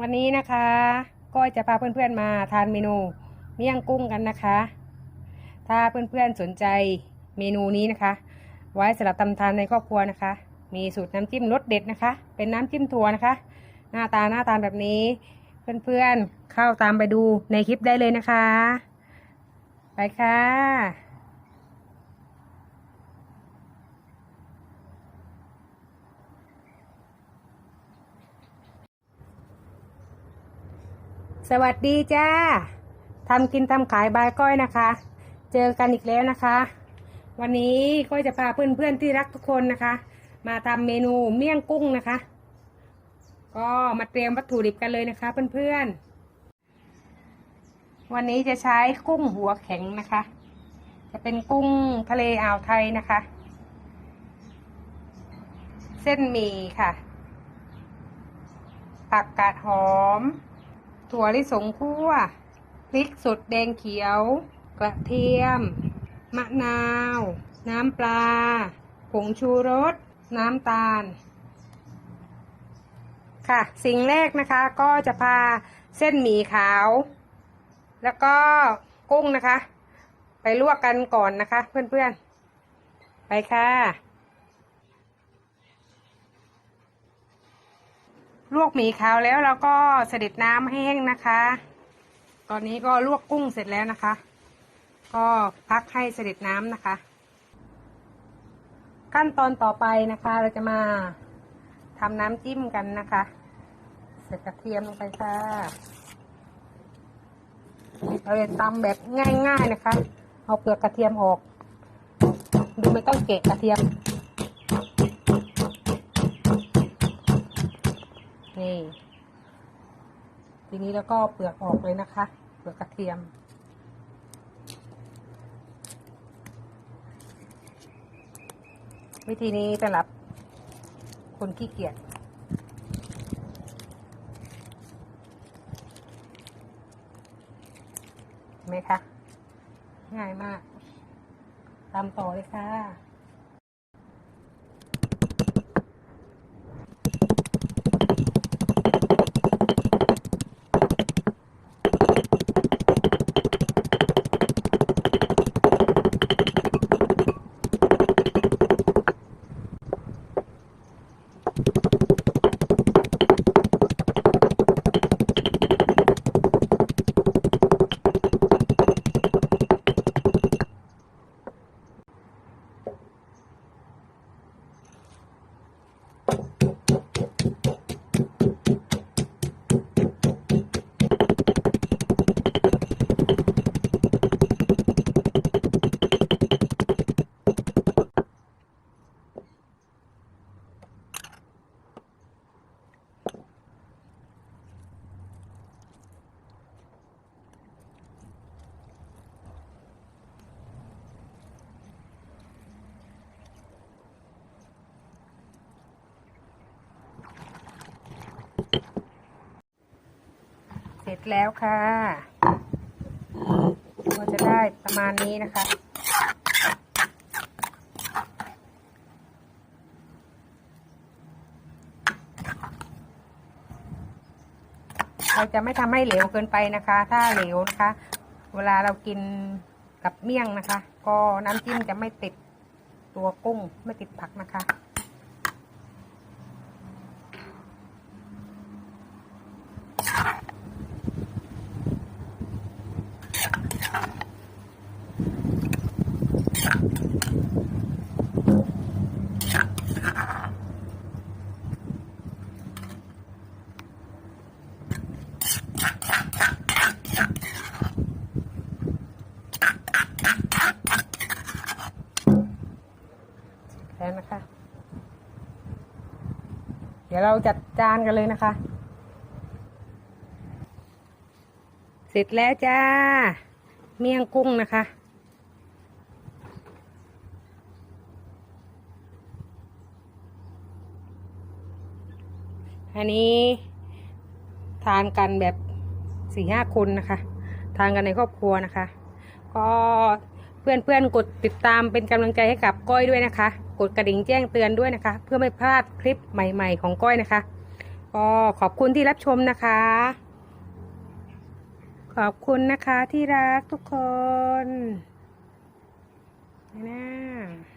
วันนี้นะคะก้อยจะพาเพื่อนๆมาทานเมนูเมี่ยงกุ้งกันนะคะ ถ้าเพื่อนๆสนใจเมนูนี้นะคะ ไว้สำหรับตำทานในครอบครัวนะคะ มีสูตรน้ำจิ้มรสเด็ดนะคะ เป็นน้ำจิ้มถั่วนะคะ หน้าตาหน้าตาแบบนี้ เพื่อนๆเข้าตามไปดูในคลิปได้เลยนะคะ ไปค่ะ สวัสดีจ้าทำกินทำขายบายก้อยนะคะ เจอกันอีกแล้วนะคะ วันนี้ก้อยจะพาเพื่อนๆที่รักทุกคนนะคะ มาทำเมนูเมี่ยงกุ้งนะคะ ก็มาเตรียมวัตถุดิบกันเลยนะคะเพื่อนๆ วันนี้จะใช้กุ้งหัวแข็งนะคะ จะเป็นกุ้งทะเลอ่าวไทยนะคะ เส้นหมี่ค่ะผักกาดหอม ถั่วลิสงคั่วพริกสดแดงเขียว กระเทียม มะนาว น้ำปลา ผงชูรส น้ำตาล ค่ะ สิ่งแรกนะคะก็จะพาเส้นหมี่ขาว แล้วก็กุ้งนะคะ ไปลวกกันก่อนนะคะ เพื่อนๆ ไปค่ะ ลวกหมี่ขาวแล้วเราก็เสด็จน้ำให้แห้งนะคะ ตอนนี้ก็ลวกกุ้งเสร็จแล้วนะคะ ก็พักให้เสด็จน้ำนะคะ ขั้นตอนต่อไปนะคะ เราจะมาทำน้ำจิ้มกันนะคะ ใส่กระเทียมลงไปค่ะเราจะตำแบบง่ายๆนะคะ เอาเปลือกกระเทียมออก ดูไม่ต้องเกะกระเทียม นี่ทีนี้แล้วก็เปลือกออกเลยนะคะ เปลือกกระเทียม วิธีนี้สำหรับคนขี้เกียจเห็นไหมคะ ง่ายมาก ตามต่อเลยค่ะ เสร็จแล้วค่ะก็จะได้ประมาณนี้นะคะ เราจะไม่ทำให้เหลวเกินไปนะคะ ถ้าเหลวนะคะ เวลาเรากินกับเมี่ยงนะคะ ก็น้ำจิ้มจะไม่ติดตัวกุ้งไม่ติดผักนะคะ ดี๋ยวเราจัดจานกันเลยนะคะ เสร็จแล้วจ้า เมี่ยงกุ้งนะคะอันนี้ทานกันแบบสี่ห้าคนนะคะ ทานกันในครอบครัวนะคะ ก็ เพื่อนๆ กดติดตามเป็นกำลังใจให้กับก้อยด้วยนะคะ กดกระดิ่งแจ้งเตือนด้วยนะคะ เพื่อไม่พลาดคลิปใหม่ๆ ของก้อยนะคะก็ขอบคุณที่รับชมนะคะ ขอบคุณนะคะที่รักทุกคนนะ